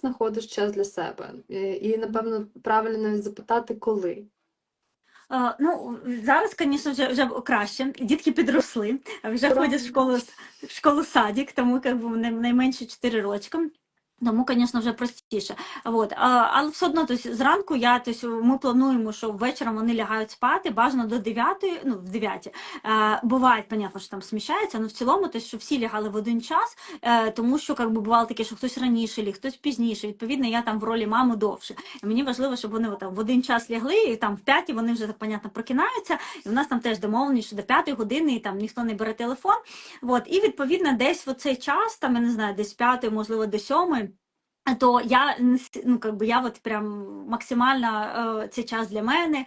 знаходиш час для себе? Е, І, напевно, правильно навіть запитати, коли. Ну, зараз, звісно, вже, вже краще. Дітки підросли, вже ходять в школу, в школу садик, тому як би, найменше 4 рочки. Тому, звісно, вже простіше. Вот. А, але все одно, тобто, зранку я, тобто, ми плануємо, що ввечері вони лягають спати, бажано до 9, ну, в 9. Е, буває, понятно, що там сміщається, але в цілому, тобто, що всі лягали в один час, е, тому що як би, бувало таке, що хтось раніше ліг, хтось пізніше. Відповідно, я там в ролі мами довше. І мені важливо, щоб вони там, в один час лягли, і там в п'ятій вони вже, понятно, прокинаються. І в нас там теж домовлені, що до п'ятої години і там ніхто не бере телефон. От, і відповідно десь в цей час, там я не знаю, десь з п'ятої, можливо, до сьомої. То я ну, как би я от прям максимально цей час для мене.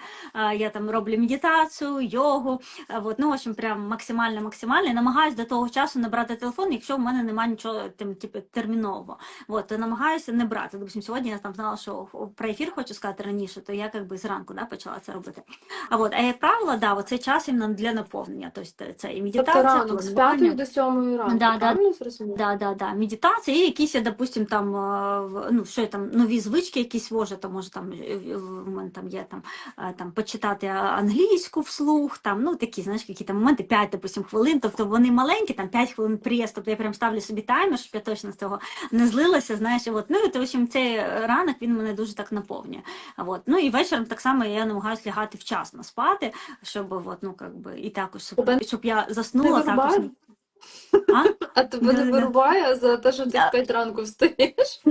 Я там роблю медитацію, йогу. Е, от, ну, в общем, прям максимально максимально. Намагаюся до того часу не брати телефон, якщо в мене немає нічого тим, типу, термінового. От, то намагаюся не брати. Допустим, сьогодні я там знала, що про ефір хочу сказати раніше, то я как би зранку да, почала це робити. А от, а як правило, да, от цей час для наповнення. Тобто це і медитація, Тобто ранок з планування. п'ятої до сьомої ранку, Да, да. Да, да, да. Медитація, і якісь, допустим, там, ну, що я там, нові звички якісь вожу, то може там, е, в мене там є там, е, там почитати англійську вслух, там, ну, такі, знаєш, які там моменти, 5, допустим, хвилин, тобто вони маленькі, там 5 хвилин прес, тобто я прям ставлю собі таймер, щоб я точно з цього не злилася, знаєш, от, ну, і, то, в общем, цей ранок, він мене дуже так наповнює. От. Ну, і вечором так само я намагаюся лягати вчасно спати, щоб, от, ну, как би, і також, щоб, щоб я заснула, також. А? А тебе не вирубає за те, що ти в 5 ранку встаєш?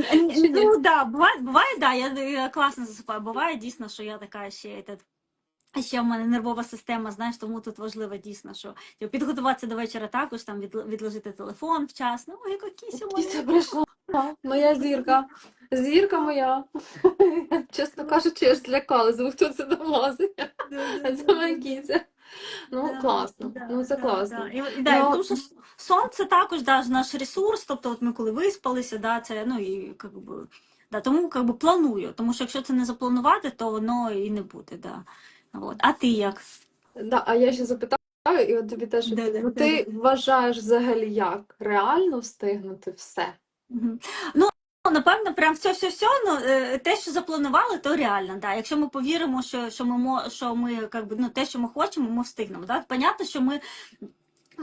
Ну да, буває, буває, да, я, класно засипаю. Буває дійсно, що я така ще этот, а ще в мене нервова система, знаєш, тому тут важливо дійсно, що типу, підготуватися до вечора також, там відл- відложити телефон вчасно. Ой, яка кіся в мене. прийшла. Моя зірка. Зірка моя. Чесно кажучи, я ж злякалась, бо хто це домазує. Це моя кіця. Ну, Да, класно. да, Ну, це да, класно. да. І, да, і Ну, тому що с- сон це також да, наш ресурс, тобто от ми коли виспалися, да, це, ну, і, как би, да, тому как би, планую, тому що якщо це не запланувати, то воно і не буде. Да. От. А ти як? Да, а я ще запитаю, і от тобі теж Да, відповім. да, Ну, ти вважаєш взагалі як? Реально встигнути все? Ну, напевно, прям все, все, все, ну, е, те, що запланували, то реально, да. Якщо ми повіримо, що, що ми, що ми, би, ну, те, що ми хочемо, ми встигнемо. Да? Понятно, що ми.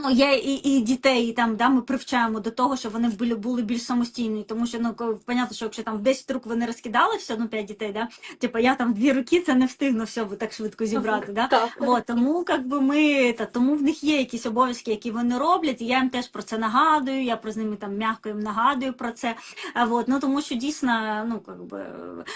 Ну, є і, і дітей, і там, да, ми привчаємо до того, щоб вони були, були більш самостійні, тому що, ну, понятно, що якщо там в 10 рук вони розкидали все, ну, 5 дітей, да, типу, я там дві руки, це не встигну все так швидко зібрати, да. Так. От, тому как би ми та тому в них є якісь обов'язки, які вони роблять, і я їм теж про це нагадую. Я про з ними там м'яко їм нагадую про це. А от, ну тому що дійсно, ну как би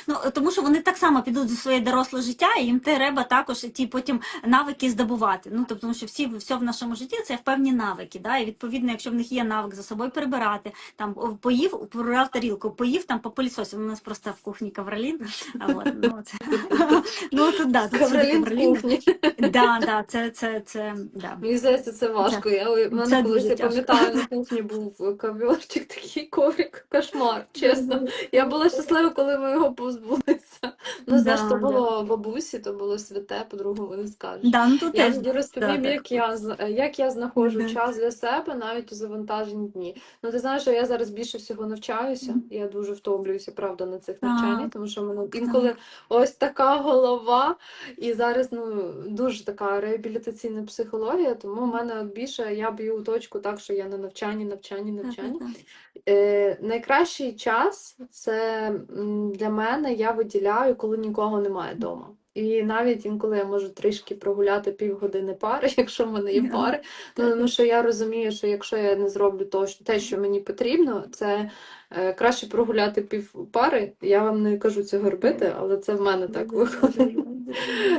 ну тому що вони так само підуть за своє доросле життя, і їм треба також ті потім навики здобувати. Ну тобто, тому що всі все в нашому житті це певні навики. Да? І відповідно, якщо в них є навик за собою прибирати, там поїв, прибрав тарілку, поїв там попилісосив. У нас просто в кухні от, ну, ну тут да, тут всюди Ковролін в ковролін. кухні. Да, да, це, це, це, да. Мені здається, це важко. Я, мене колись, я пам'ятаю, на кухні був коврчик, такий коврик, кошмар, чесно. Я була щаслива, коли ми його позбулися. Ну, знаєш, то да. було бабусі, то було святе, по-другому не скажеш. Да, ну тут Я розповім, да, як я як я знаходжу Мгм. час для себе навіть у завантажені дні. Ну ти знаєш, що я зараз більше всього навчаюся. Мгм. Я дуже втомлююся, правда, на цих навчаннях, тому що в мене інколи ось така голова, і зараз ну дуже така реабілітаційна психологія, тому в мене більше я б'ю точку так, що я на навчанні, навчанні, навчанні. Е, найкращий час це для мене я виділяю, коли нікого немає вдома. І навіть інколи я можу трішки прогуляти півгодини пари, якщо в мене є пари. Ну, тому що я розумію, що якщо я не зроблю то, що- те, що мені потрібно, це е, краще прогуляти пів пари. Я вам не кажу цього робити, але це в мене так виходить.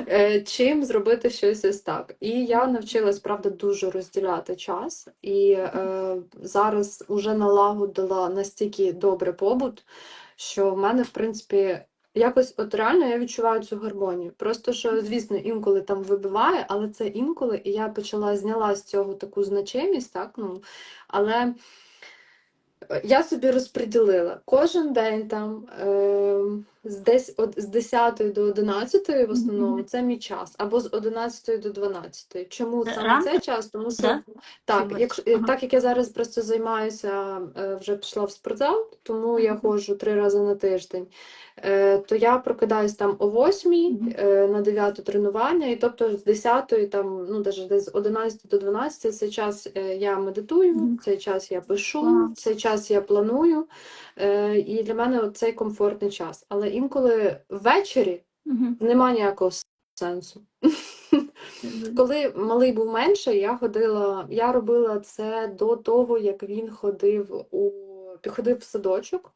Е, Чим зробити щось ось так. І я навчилась, правда, дуже розділяти час. І е, зараз уже налагодила настільки добре побут, що в мене, в принципі, якось от реально я відчуваю цю гармонію. Просто що, звісно, інколи там вибиває, але це інколи, і я почала зняла з цього таку значимість, так, ну, але. Я собі розподілила кожен день там е, з десь от, з 10 до 11 в основному Мгм. це мій час, або з 11 до 12. Чому Е, саме ранку? цей час? Тому що Да? так, якщо, Ага. так як я зараз просто займаюся, е, вже пішла в спортзал, тому я ходжу три рази на тиждень, е, то я прокидаюсь там о 8 Мгм. е, на 9 тренування, і тобто з 10 там, ну навіть десь з 11 до 12 цей час я медитую, Мгм. цей час я пишу, Клас. цей час я планую. І для мене цей комфортний час. Але інколи ввечері угу. нема ніякого сенсу. Коли малий був менший, я ходила, я робила це до того, як він ходив у ходив в садочок.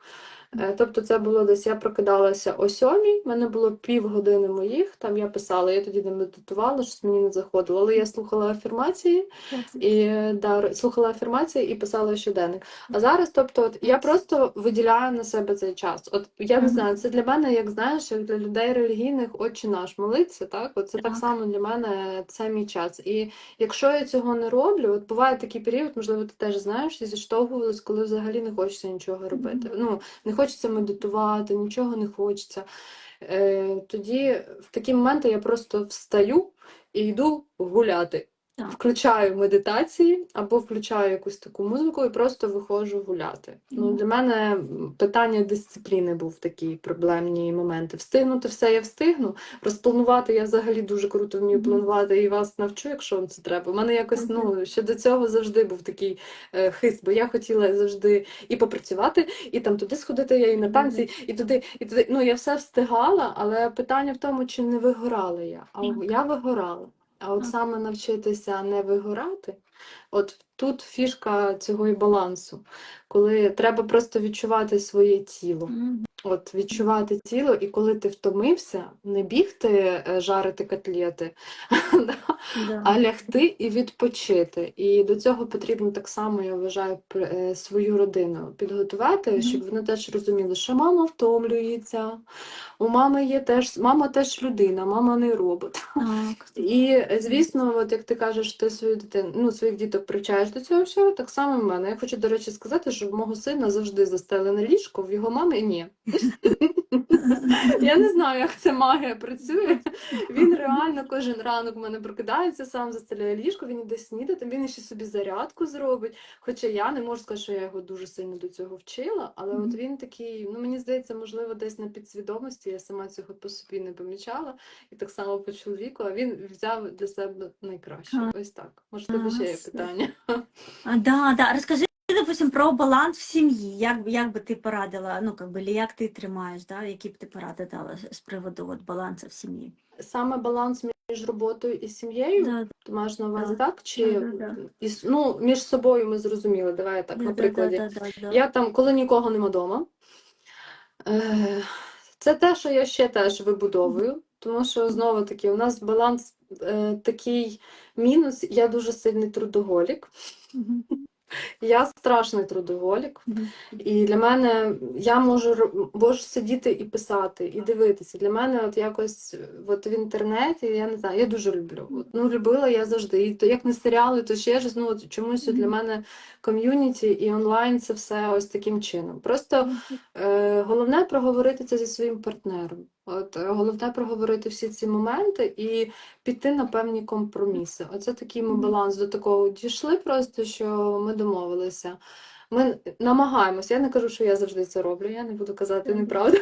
Е, Тобто це було десь, я прокидалася о сьомій, в мене було півгодини моїх, там я писала, я тоді не медитувала, щось мені не заходило, але я слухала афірмації, і да, слухала афірмації і писала щоденник. А зараз, тобто, от, я просто виділяю на себе цей час. От я не знаю, це для мене, як знаєш, як для людей релігійних, отче наш молиться, так? От це так Так. само для мене це мій час. І якщо я цього не роблю, от буває такий період, можливо, ти теж знаєш, і зіштовхувалась, коли взагалі не хочеться нічого робити. Ну, не хочеться медитувати, нічого не хочеться. Е, тоді в такі моменти я просто встаю і йду гуляти. Так. Включаю медитації або включаю якусь таку музику і просто виходжу гуляти. Ну, для мене питання дисципліни був такі проблемні моменти. Встигнути все я встигну. Розпланувати я взагалі дуже круто вмію Мгм. планувати і вас навчу, якщо вам це треба. У мене якось ну, ще до цього завжди був такий е, хист, бо я хотіла завжди і попрацювати, і там туди сходити, я і на танці, і туди, і туди. Ну, я все встигала, але питання в тому, чи не вигорала я. А Так. я вигорала. А от саме навчитися не вигорати, от тут фішка цього і балансу, коли треба просто відчувати своє тіло. От відчувати тіло, і коли ти втомився, не бігти е, жарити котлети, да, а лягти і відпочити. І до цього потрібно так само, я вважаю, е, свою родину підготувати, Мгм. щоб вони теж розуміли, що мама втомлюється, у мами є теж, мама теж людина, мама не робот. Так. І звісно, от як ти кажеш, ти свою дитину, ну, своїх діток привчаєш до цього всього, так само в мене. Я хочу, до речі, сказати, що в мого сина завжди застелене ліжко, в його мами ні. Я не знаю, як ця магія працює. Він реально кожен ранок в мене прокидається, сам застеляє ліжко, він іде снідати, він ще собі зарядку зробить. Хоча я не можу сказати, що я його дуже сильно до цього вчила, але от він такий, ну мені здається, можливо, десь на підсвідомості, я сама цього по собі не помічала, і так само по чоловіку, а він взяв для себе найкраще. Ось так. Можливо, ще є питання. А, Да, да. Розкажи, допустим, про баланс в сім'ї. Як, як би ти порадила, ну, как би, як ти тримаєш, да? які б ти поради дала з приводу от, балансу в сім'ї? Саме баланс між роботою і сім'єю. Да, Ти маєш на увазі, Да. так? Чи Да-да-да. із, ну, між собою ми зрозуміли, давай я так, да, на прикладі. да, да, да. Я там, коли нікого нема вдома, е, це те, що я ще теж вибудовую, тому що знову таки у нас баланс е, такий мінус. Я дуже сильний трудоголік. Я страшний трудоголік. І для мене я можу можу сидіти і писати, і дивитися. Для мене от якось от в інтернеті, я не знаю, я дуже люблю. От, ну, любила я завжди. І то як не серіали, то ще щось. Ну, от чомусь от для мене ком'юніті і онлайн це все ось таким чином. Просто е, головне проговорити це зі своїм партнером. От е, головне проговорити всі ці моменти і піти на певні компроміси. Оце такий ми баланс до такого дійшли, просто що ми домовилися. Ми намагаємося. Я не кажу, що я завжди це роблю. Я не буду казати неправду.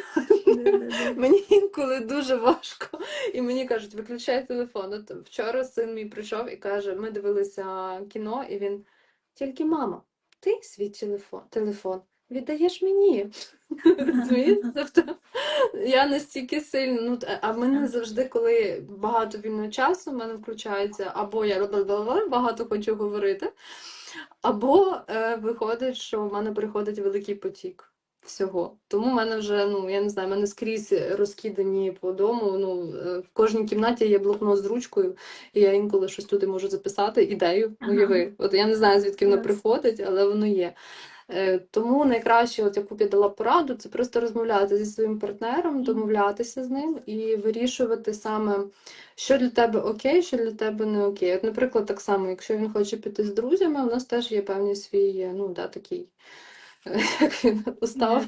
Мені інколи дуже важко. І мені кажуть, виключай телефон. От вчора син мій прийшов і каже: ми дивилися кіно, і він тільки мама, ти свій телефон, телефон віддаєш мені. Розумієш? Тобто я настільки сильно, ну а в мене завжди, коли багато вільного часу, в мене включається або я багато хочу говорити, або е, виходить, що в мене приходить великий потік всього. Тому в мене вже, ну я не знаю, в мене скрізь розкидані по дому. Ну, е, в кожній кімнаті є блокнот з ручкою, і я інколи щось туди можу записати, ідею, Ага. От я не знаю, звідки воно приходить, але воно є. Е, Тому найкраще, от яку б я дала пораду, це просто розмовляти зі своїм партнером, домовлятися з ним і вирішувати саме, що для тебе окей, що для тебе не окей. От, наприклад, так само, якщо він хоче піти з друзями, у нас теж є певний свій, ну, да, такий як він устав,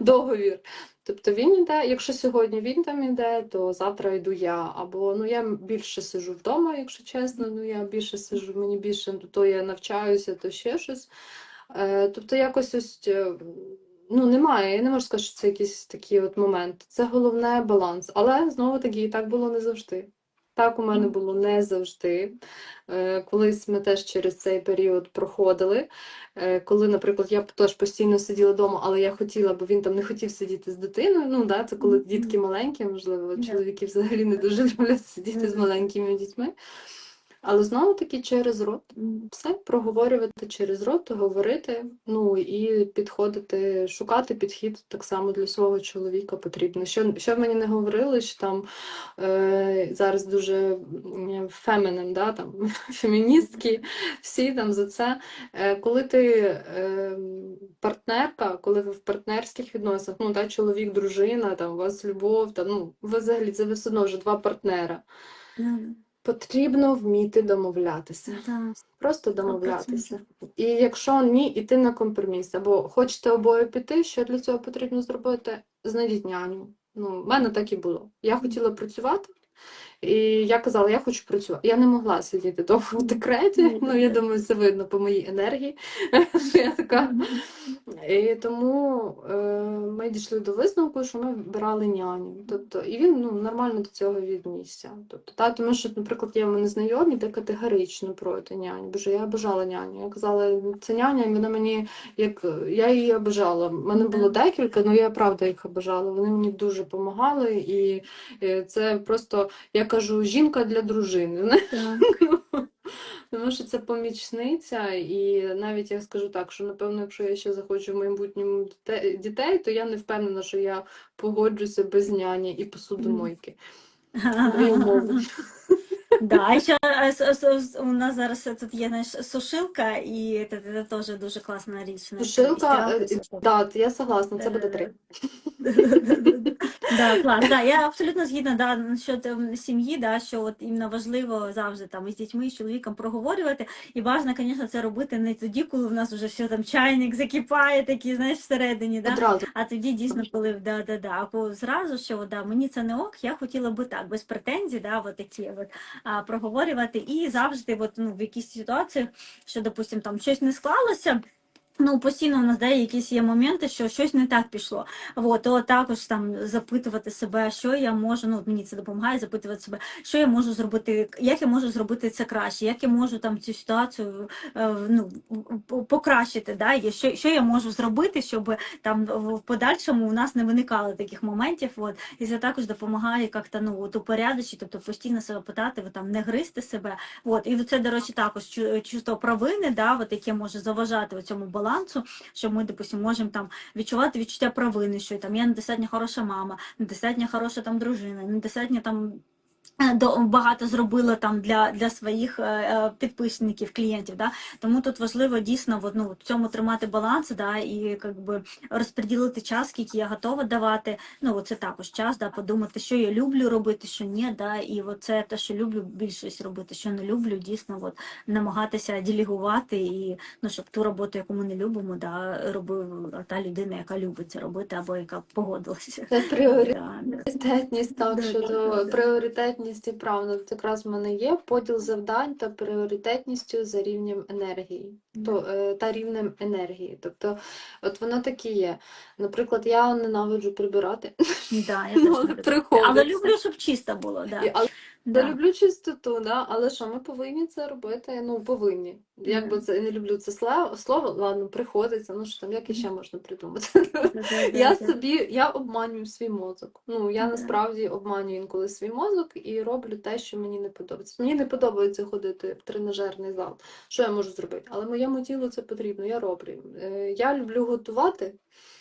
договір. Тобто він іде, якщо сьогодні він там іде, то завтра йду я. Або ну я більше сиджу вдома, якщо чесно. Ну я більше сиджу, мені більше то я навчаюся, то ще щось. Е, тобто якось ось. е, Ну, немає, я не можу сказати, що це якийсь такий от момент. Це головне баланс. Але знову таки, і так було не завжди. Так у мене було не завжди. Е, Колись ми теж через цей період проходили. Коли, наприклад, я теж постійно сиділа вдома, але я хотіла, бо він там не хотів сидіти з дитиною. Ну, да, це коли дітки маленькі, можливо, чоловіки взагалі не дуже люблять сидіти з маленькими дітьми. Але знову таки через рот. Все проговорювати через рот, говорити, ну і підходити, шукати підхід так само для свого чоловіка потрібно. Що, що мені не говорили, що там е, зараз дуже фемінен, да, там, феміністки, всі там за це. Е, коли ти е, партнерка, коли ви в партнерських відносинах, ну, та, чоловік, дружина, там, у вас любов, там, ну, ви взагалі це все одно вже два партнера. Да, Потрібно вміти домовлятися. да. Просто домовлятися. І якщо ні, іти на компроміс. Або хочете обоє піти, що для цього потрібно зробити? Знайдіть няню. Ну, в мене так і було. Я хотіла працювати, і я казала, я хочу працювати. Я не могла сидіти довго в декреті. Ну, я думаю, це видно по моїй енергії. я така. І тому е, ми дійшли до висновку, що ми вибирали няню. Тобто, і він ну, нормально до цього віднісся. Тобто, та, тому що, наприклад, є в мене знайомі, де категорично проти няні. Боже, я обожала няню. Я казала, це няня, і вона мені як я її обожала. У мене було декілька, але я правда їх обожала. Вони мені дуже допомагали, і е, це просто я кажу, жінка для дружини. Тому що це помічниця, і навіть я скажу так, що напевно, якщо я ще захочу в майбутньому дітей, дітей, то я не впевнена, що я погоджуся без няні і посудомойки. Дві умови. Да, ще у нас зараз тут є знаєш, сушилка, і це, теж дуже класна річ. Сушилка, і е, так, я согласна, це буде три. Да, клас, да, я абсолютно згідна да, щодо сім'ї, да, що от іменно важливо завжди там із дітьми, і з чоловіком проговорювати. І важливо, звісно, це робити не тоді, коли в нас вже все там чайник закипає, такий, знаєш, всередині, да? Одразу. А тоді дійсно, коли да, да, да, або зразу, що да, мені це не ок, я хотіла би так, без претензій, да, от такі от, а, проговорювати. І завжди, от, ну, в якійсь ситуації, що, допустим, там щось не склалося. Ну, постійно у нас да, якісь є моменти, що щось не так пішло. От, то також там запитувати себе, що я можу, ну мені це допомагає запитувати себе, що я можу зробити, як я можу зробити це краще, як я можу там цю ситуацію е, ну, покращити, да, і що, що я можу зробити, щоб там в подальшому у нас не виникало таких моментів. От, і це також допомагає як-то ну, от упорядочити, тобто постійно себе питати, там, не гризти себе. От, і це, до речі, також чувство провини, да, от, яке може заважати у цьому балансу, що ми, допустимо, можемо там відчувати відчуття провини, що там я недостатньо хороша мама, недостатньо хороша там дружина, недостатньо там. Е, Багато зробила там для, для своїх е, е, підписників, клієнтів. Да? Тому тут важливо дійсно от, ну, в цьому тримати баланс да, і як би, розподілити час, скільки я готова давати. Ну, це також час, да, подумати, що я люблю робити, що ні. Да, і це те, що люблю більшість робити, що не люблю, дійсно от, намагатися делегувати і ну, щоб ту роботу, яку ми не любимо, да, робила та людина, яка любить це робити, або яка погодилася. Це пріоритет. Да. Пріоритетність, так, Да, щодо да, да, і от якраз в мене є поділ завдань та пріоритетністю за рівнем енергії, то, е, та рівнем енергії. Тобто, от воно таке є. Наприклад, я ненавиджу прибирати, Да, я ну, але люблю. приходиться. Але люблю, щоб чисто було. Да. І- але Да. люблю чистоту, да? але що, ми повинні це робити? Ну, повинні. Як би Мгм. це я не люблю це сло- слово, ладно, приходиться, ну що там, як іще можна придумати? Я да. собі, я обманюю свій мозок. Ну, я Да. насправді обманюю інколи свій мозок і роблю те, що мені не подобається. Мені не подобається ходити в тренажерний зал. Що я можу зробити? Але моєму тілу це потрібно, я роблю. Е, Я люблю готувати,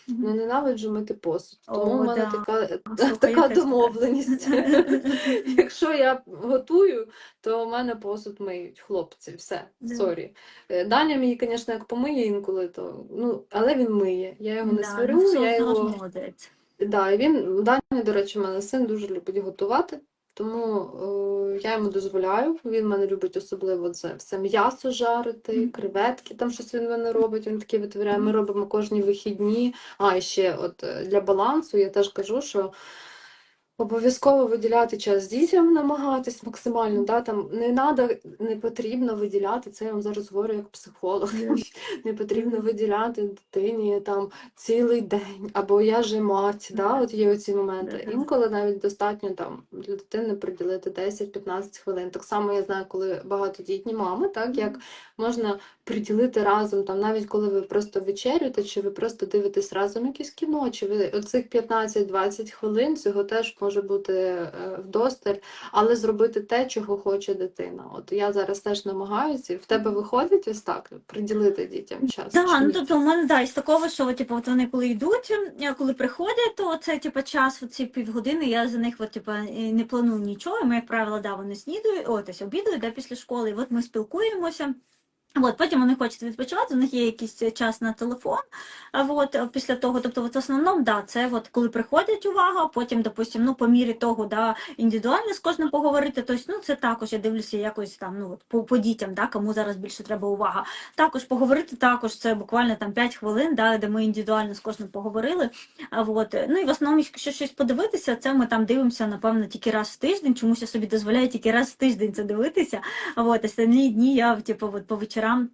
Але ненавиджу мити посуд. Тому О, в мене да. така, Слухай, така домовленість. Якщо я готую, то в мене посуд миють хлопці, все, Да. сорі. Е, Даня мені, звісно, як помиє інколи, то ну, але він миє. Я його не Да, сварю, ну, я його. молодець. Да, він Даня, до речі, в мене син дуже любить готувати. Тому е, я йому дозволяю. Він мене любить особливо це все м'ясо жарити, креветки, там щось він мене робить. Він такі витворяє. Ми робимо кожні вихідні. А і ще от е, для балансу я теж кажу, що. Обов'язково виділяти час дітям, намагатись максимально, да, там не надо, не потрібно виділяти, це я вам зараз говорю як психолог, не потрібно виділяти дитині там цілий день, або я же мать, да, от є оці моменти. Інколи навіть достатньо там для дитини приділити 10-15 хвилин. Так само я знаю, коли багатодітні мами, так, як можна приділити разом, там, навіть коли ви просто вечерюєте, чи ви просто дивитесь разом якесь кіно, чи ви оцих 15-20 хвилин цього теж може бути е, вдосталь, але зробити те, чого хоче дитина. От я зараз теж намагаюся, в тебе виходить ось так, приділити дітям час. Так, ну тобто у мене да, із такого, що типу, от вони коли йдуть, е, коли приходять, то це типу, час, ці півгодини, я за них от, типу, не планую нічого. Ми, як правило, да, вони снідають, ось, обідають да, після школи, і от ми спілкуємося. От, потім вони хочуть відпочивати, у них є якийсь час на телефон. От, е, після того, тобто, от, в основному, да, це от, коли приходять увага, потім, допустим, ну, по мірі того, да, індивідуально з кожним поговорити, тобто, ну, це також, я дивлюся якось там, ну, от, по, по дітям, да, кому зараз більше треба увага. Також поговорити також це буквально там 5 хвилин, да, де ми індивідуально з кожним поговорили. От ну і в основному, якщо щось подивитися, це ми там дивимося, напевно, тільки раз в тиждень. Чомусь я собі дозволяю тільки раз в тиждень це дивитися. От останні дні я типу, от, по вечорам.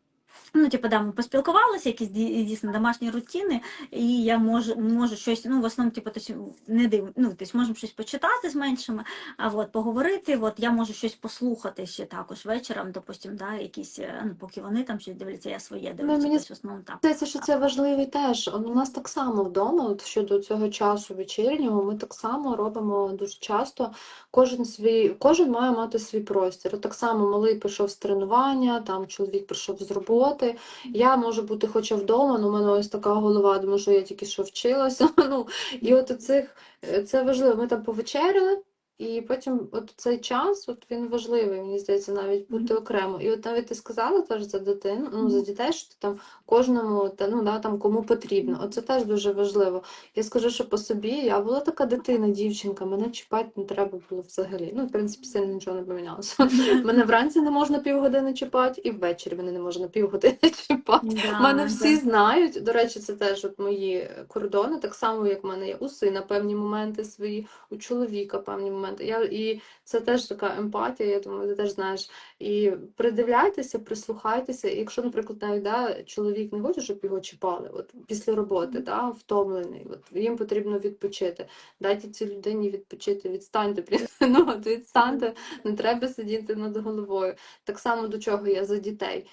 Ну, типу, да, ми поспілкувалися, якісь ді- дійсно домашні рутини, і я можу, можу щось, ну, в основному, типу, тось, не див, ну, тобто можемо щось почитати з меншими, а от поговорити, от я можу щось послухати ще також вечором, допустим, да, якісь, е, ну, поки вони там щось дивляться, я своє дивлюся, мені тобто, в основному так. Здається, що це важливий теж. У нас так само вдома, от щодо цього часу вечірнього, ми так само робимо дуже часто. Кожен свій, кожен має мати свій простір. От Так само малий прийшов з тренування, там чоловік прийшов з роботи. Я можу бути хоча вдома, але в мене ось така голова, тому що я тільки що вчилася. Ну, і от оцих, е, це важливо. Ми там повечеряли. І потім от цей час, от він важливий, мені здається, навіть бути окремо. І от навіть ти сказала теж за дитину, ну за дітей, що ти там кожному та ну да там кому потрібно. Оце теж дуже важливо. Я скажу, що по собі я була така дитина, дівчинка, мене чіпати не треба було взагалі. Ну, в принципі, сильно нічого не помінялося. Мене вранці не можна півгодини чіпати, і ввечері мене не можна півгодини чіпати. Да, Мене всі да. знають. До речі, це теж от мої кордони, так само, як в мене є у сина певні моменти свої, у чоловіка певні моменти. Я, і це теж така емпатія, я думаю, ти теж знаєш. І придивляйтеся, прислухайтеся. І якщо, наприклад, навіть да, чоловік не хоче, щоб його чіпали, от після роботи, да, втомлений, от їм потрібно відпочити. Дайте цій людині відпочити, відстаньте, ну, от відстаньте, не треба сидіти над головою. Так само до чого я за дітей.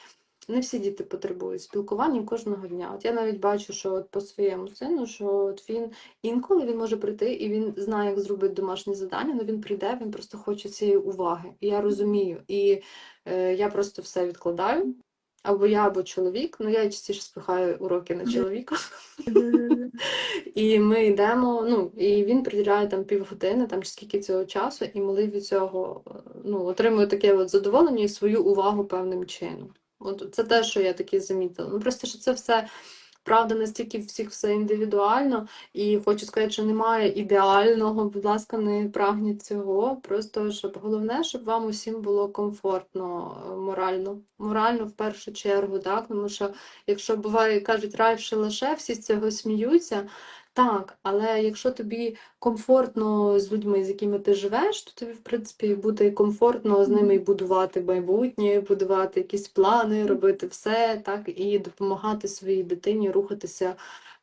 Не всі діти потребують спілкування кожного дня. От я навіть бачу, що от по своєму сину, що от він інколи він може прийти і він знає, як зробити домашнє завдання, але він прийде, він просто хоче цієї уваги. І я розумію. І е, я просто все відкладаю. Або я, або чоловік. Ну я частіше спихаю уроки на чоловіка. І ми йдемо, ну, і він приділяє там півгодини, там чи скільки цього часу, і малий від цього е, ну, отримує таке от задоволення і свою увагу певним чином. От це те, що я таки замітила. Ну просто що це все правда, настільки всіх все індивідуально, і хочу сказати, що немає ідеального, будь ласка, не прагніть цього. Просто щоб головне, щоб вам усім було комфортно е, морально. Морально в першу чергу, так? Тому що якщо буває, кажуть, рай шалаше, всі з цього сміються. Так, але якщо тобі комфортно з людьми, з якими ти живеш, то тобі, в принципі, буде комфортно з ними і будувати майбутнє, будувати якісь плани, робити все, так, і допомагати своїй дитині рухатися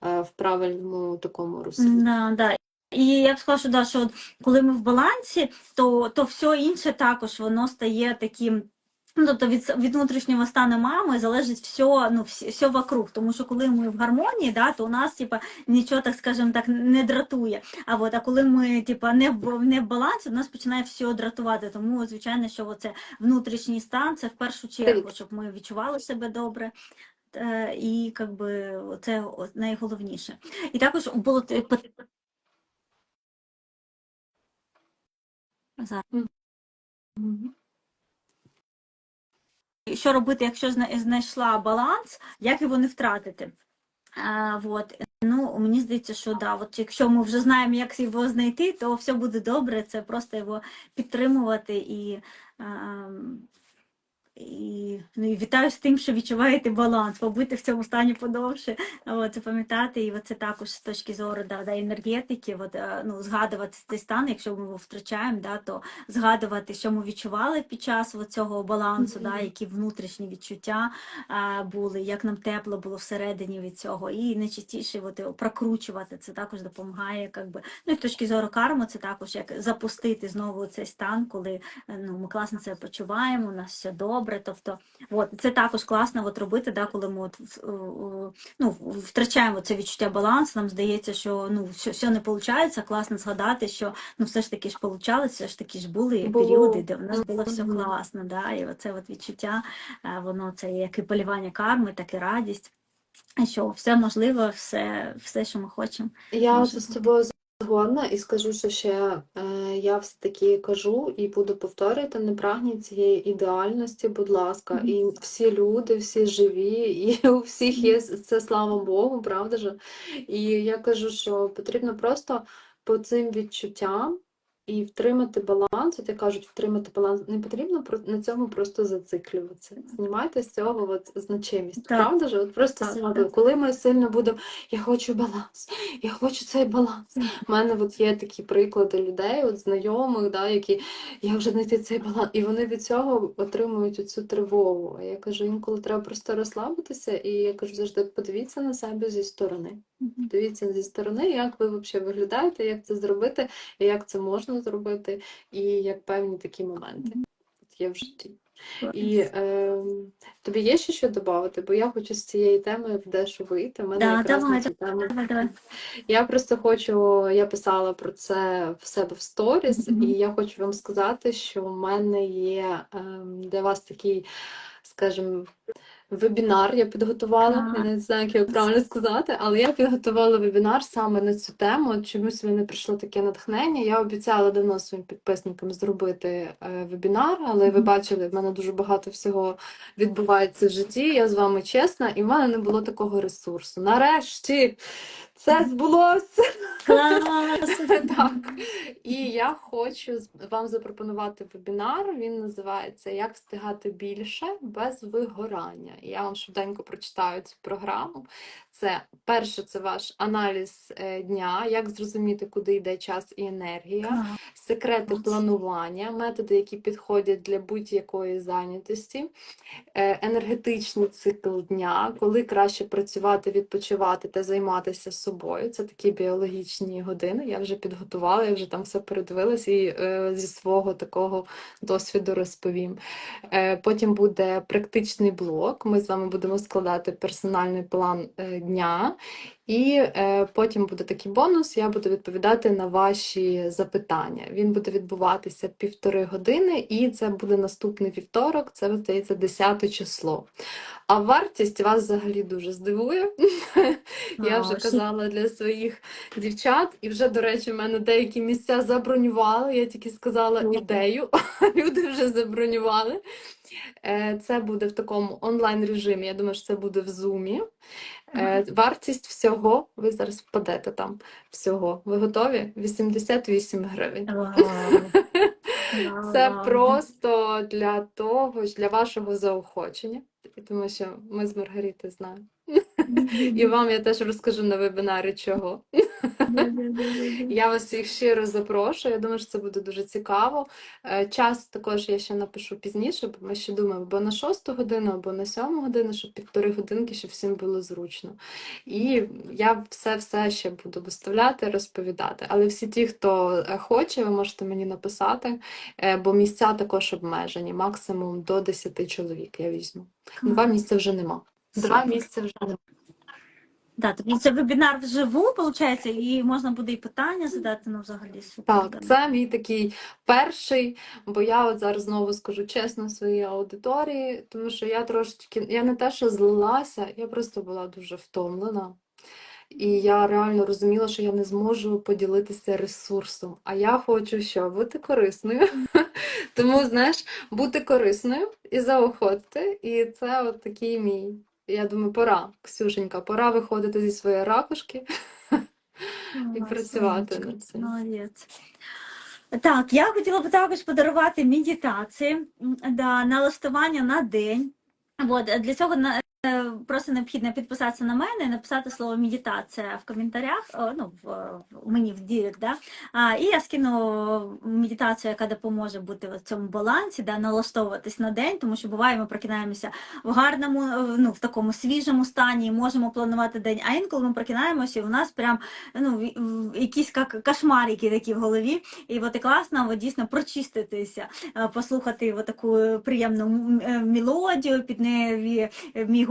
е, в правильному такому руслі. Да, да. І я б сказала, що, да, що коли ми в балансі, то, то все інше також воно стає таким. Ну, тобто від, від внутрішнього стану мами залежить все, ну, все, все вокруг. Тому що коли ми в гармонії, да, то у нас типа, нічого, так скажемо так, не дратує. А, от, а коли ми типа, не, в, не в балансі, то нас починає все дратувати. Тому, звичайно, що оце внутрішній стан це в першу чергу, щоб ми відчували себе добре. Е, І как би, це найголовніше. І також було Зараз. Що робити, якщо знайшла баланс, як його не втратити? А, вот. Ну, мені здається, що да, от якщо ми вже знаємо, як його знайти, то все буде добре. Це просто його підтримувати і. ем, І, ну, і вітаю з тим, що відчуваєте баланс, побути в цьому стані подовше, от, пам'ятати, і це також з точки зору да, да, енергетики, от, е, ну, згадувати цей стан, якщо ми його втрачаємо, да, то згадувати, що ми відчували під час от цього балансу, да, які внутрішні відчуття а, були, як нам тепло було всередині від цього, і найчастіше от, прокручувати, це також допомагає, як би, ну і з точки зору карми, це також як запустити знову цей стан, коли е, ну, ми класно себе почуваємо, у нас все добре. Тобто, от, це також класно от, робити, да, коли ми от, ну, втрачаємо це відчуття балансу, нам здається, що ну, все, все не виходить, класно згадати, що ну, все ж таки ж получалось, все ж таки ж були періоди, де в нас було все класно, да, і оце от відчуття, е, воно це як і полювання карми, так і радість. Що все можливо, все, все, що ми хочемо. Я з тобою згодна і скажу, що ще е, я все-таки кажу і буду повторювати, не прагніть цієї ідеальності, будь ласка. Мгм. І всі люди, всі живі, і у всіх є це, слава Богу, правда ж? І я кажу, що потрібно просто по цим відчуттям і втримати баланс. От як кажуть, втримати баланс не потрібно на цьому просто зациклюватися. Знімайте з цього от значимість. Так. Правда ж? От просто Так, так. Коли ми сильно будемо, я хочу баланс, я хочу цей баланс. У мене от є такі приклади людей, от знайомих, да, які як же знайти цей баланс, і вони від цього отримують оцю тривогу. А я кажу, інколи треба просто розслабитися, і я кажу завжди подивіться на себе зі сторони. Дивіться зі сторони, як ви взагалі виглядаєте, як це зробити, і як це можна зробити, і як певні такі моменти є в житті. І е, тобі є ще що додати? Бо я хочу з цієї теми в дещо вийти. Мене Да, якраз на давай. Давай, давай. Я просто хочу, я писала про це в себе в сторіс, Мгм. і я хочу вам сказати, що в мене є ем, для вас такий, скажімо, вебінар я підготувала. Я не знаю, як його правильно сказати, але я підготувала вебінар саме на цю тему. Чомусь мене прийшло таке натхнення. Я обіцяла давно своїм підписникам зробити е, вебінар, але ви бачили, в мене дуже багато всього відбувається в житті. Я з вами чесна, і в мене не було такого ресурсу. Нарешті це збулося. Так. І я хочу вам запропонувати вебінар. Він називається Як встигати більше без вигорання. І Я вам швиденько прочитаю цю програму. Це перше, це ваш аналіз е, дня, як зрозуміти, куди йде час і енергія, секрети планування, методи, які підходять для будь-якої зайнятості, е, енергетичний цикл дня, коли краще працювати, відпочивати та займатися собою. Це такі біологічні години. Я вже підготувала, я вже там все передивилась і е, зі свого такого досвіду розповім. Потім буде практичний блок. Ми з вами будемо складати персональний план дня. І е, потім буде такий бонус. Я буду відповідати на ваші запитання. Він буде відбуватися півтори години, і це буде наступний вівторок. Це здається 10 число. А вартість вас взагалі дуже здивує. Я вже казала для своїх дівчат, і вже, до речі, в мене деякі місця забронювали. Я тільки сказала ідею, люди вже забронювали. Е, Це буде в такому онлайн режимі. Я думаю, що це буде в зумі. Е, Вартість всього, ви зараз впадете там. Всього. Ви готові? 88 гривень. Це просто для того, ж- для вашого заохочення. Тому що ми з Маргаріти знаємо. І вам я теж розкажу на вебінарі чого. Я вас всіх щиро запрошую. Я думаю, що це буде дуже цікаво. Е, Час також я ще напишу пізніше, бо ми ще думаємо або на шосту годину, або на сьому годину, щоб півтори годинки, щоб всім було зручно. І я все-все ще буду виставляти, розповідати. Але всі ті, хто е, хоче, ви можете мені написати, е, бо місця також обмежені, максимум до 10 чоловік я візьму. Два місця вже нема. Два місця вже нема. Да, тобто це вебінар вживу, виходить, і можна буде і питання задати, ну взагалі супер. Так, це мій такий перший, бо я от зараз знову скажу чесно своїй аудиторії, тому що я трошечки, я не те, що злилася, я просто була дуже втомлена. І я реально розуміла, що я не зможу поділитися ресурсом. А я хочу що? Бути корисною. Тому, знаєш, бути корисною і заохотити. І це от такий мій Я думаю, пора, Ксюшенька, пора виходити зі своєї ракушки і працювати над цим. Молодець. Так, я хотіла б також подарувати медитації, да, налаштування на день. От, для цього на- просто необхідно підписатися на мене і написати слово медитація в коментарях, ну, в, мені в дірект, да? а, і я скину медитацію, яка допоможе бути в цьому балансі, да, налаштовуватись на день, тому що буває, ми прокидаємося в гарному, е, ну, в такому свіжому стані, і можемо планувати день, а інколи ми прокидаємося, і у нас прям ну, якісь кошмарики такі в голові. І от і класно от, дійсно прочиститися, е, послухати таку приємну е, мелодію, під неї е, мій.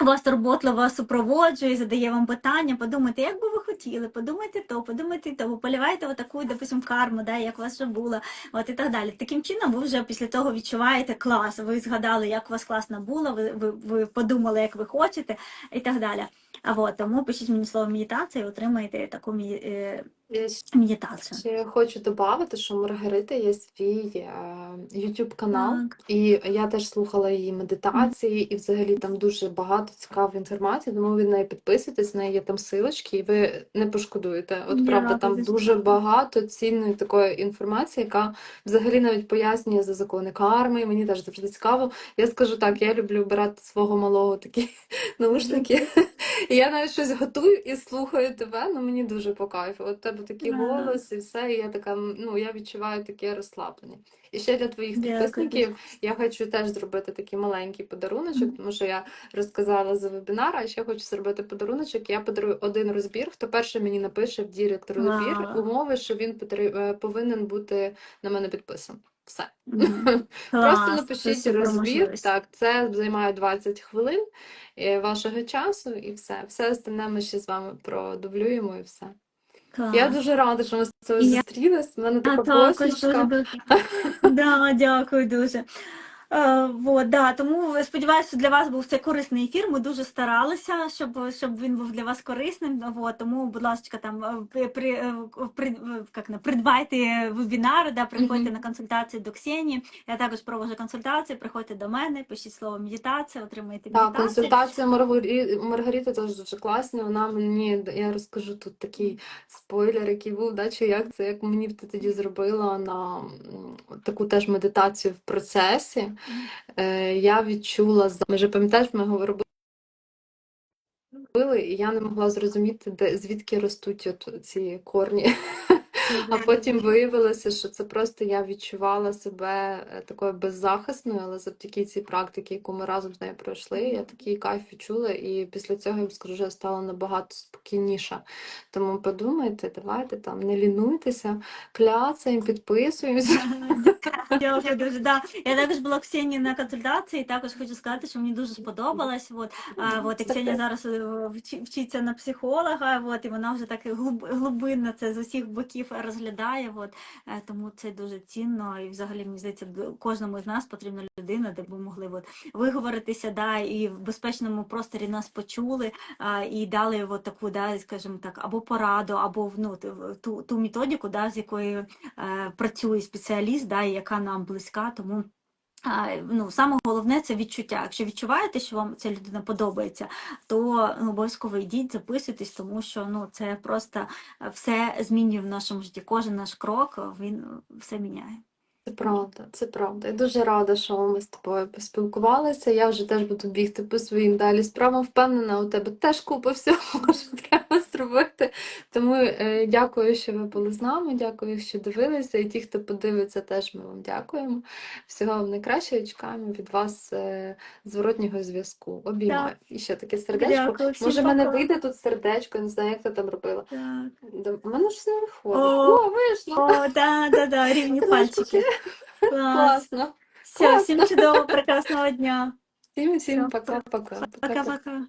Вас турботливо супроводжує, задає вам питання, подумайте, як би ви хотіли, подумайте то, подумайте то, поливаєте отаку, допустим, карму, да, як у вас вже було, от і так далі. Таким чином, ви вже після того відчуваєте клас, ви згадали, як у вас класно було, ви, ви, ви подумали, як ви хочете, і так далі. А от, тому пишіть мені слово медитація і отримаєте таку е, Я медитацію. ще хочу додати, що у Маргарити є свій е, YouTube канал, Так. і я теж слухала її медитації, і взагалі там дуже багато цікавої інформації, тому ви на неї підписуйтесь, в неї є там силочки, і ви не пошкодуєте. От правда, там дуже дуже багато цінної такої інформації, яка взагалі навіть пояснює за закони карми. і Мені теж завжди цікаво. Я скажу так, я люблю брати свого малого такі наушники. І я навіть щось готую і слухаю тебе, ну мені дуже по кайфу. От тебе такий Да. голос і все, і я така, ну я відчуваю таке розслаблення. І ще для твоїх підписників я хочу теж зробити такий маленький подаруночок, тому що я розказала за вебінар, а ще хочу зробити подаруночок. Я подарую один розбір. Хто перший мені напише в дірект розбір, Вау. умови, що він е, повинен бути на мене підписаний. Все. Просто Клас, це напишіть розбір. Так, це займає 20 хвилин е, вашого часу, і все. Все остальне ми ще з вами продублюємо і все. Я дуже рада, що ми з тобою І зустрілись. У мене така посмішка. дуже. Да, дякую дуже. Е, вот, да, тому сподіваюся, що для вас був це корисний ефір. Ми дуже старалися, щоб, щоб він був для вас корисним. Вот, тому, будь ласка, там е, при, при, е, як не, придбайте вебінари, да, приходьте Мгм. на консультації до Ксенії. Я також проводжу консультації. Приходьте до мене, пишіть слово медитація, отримайте Так, медитацію. консультація Маргарі... Маргарити теж дуже класна. Вона мені, я розкажу тут такий спойлер, який був, да, чи як це, як мені ти тоді зробила на таку теж медитацію в процесі. Е, я відчула, ми вже пам'ятаєш, ми говорили, і я не могла зрозуміти, де, звідки ростуть от ці корні. А потім виявилося, що це просто я відчувала себе е, такою беззахисною, але завдяки цій практиці, яку ми разом з нею пройшли, я такий кайф відчула, і після цього я вам скажу, я стала набагато спокійніша. Тому подумайте, давайте там не лінуйтеся, кляцаємо, підписуємося. Дякую дуже. Да. Я також була Ксенії на консультації, також хочу сказати, що мені дуже сподобалось. От, а, от, і Ксенія зараз е, вчиться на психолога, от, і вона вже так глиб, глибинно це з усіх боків розглядає. От, е, тому це дуже цінно. І взагалі, мені здається, кожному з нас потрібна людина, де б ми могли от, виговоритися, да, і в безпечному просторі нас почули, а, і дали от таку, да, скажімо так, або пораду, або ну, ту, ту методику, да, з якою е, працює спеціаліст, да, і яка нам близька, тому. Ну, саме головне це відчуття. Якщо відчуваєте, що вам ця людина подобається, то ну, обов'язково йдіть, записуйтесь, тому що ну, це просто е, все змінює в нашому житті. Кожен наш крок він е, все міняє. Це правда, це правда. Я дуже рада, що ми з тобою поспілкувалися. Я вже теж буду бігти по своїм далі справам. Впевнена, у тебе теж купа всього, що треба зробити. Тому е, дякую, що ви були з нами. Дякую, що дивилися. І ті, хто подивиться, теж ми вам дякуємо. Всього вам найкращого чекаємо від вас е, зворотнього зв'язку. Обіймаю. І ще таке сердечко. Дякую, Може, в мене вийде тут сердечко, не знаю, як ти там робила. Так. У мене ж не виходить. О, О, вийшло! О, да, да, да, рівні пальчики. Клас. Класно. Все, всім чудового, прекрасного дня. Всім всім. Пока-пока. Пока-пока.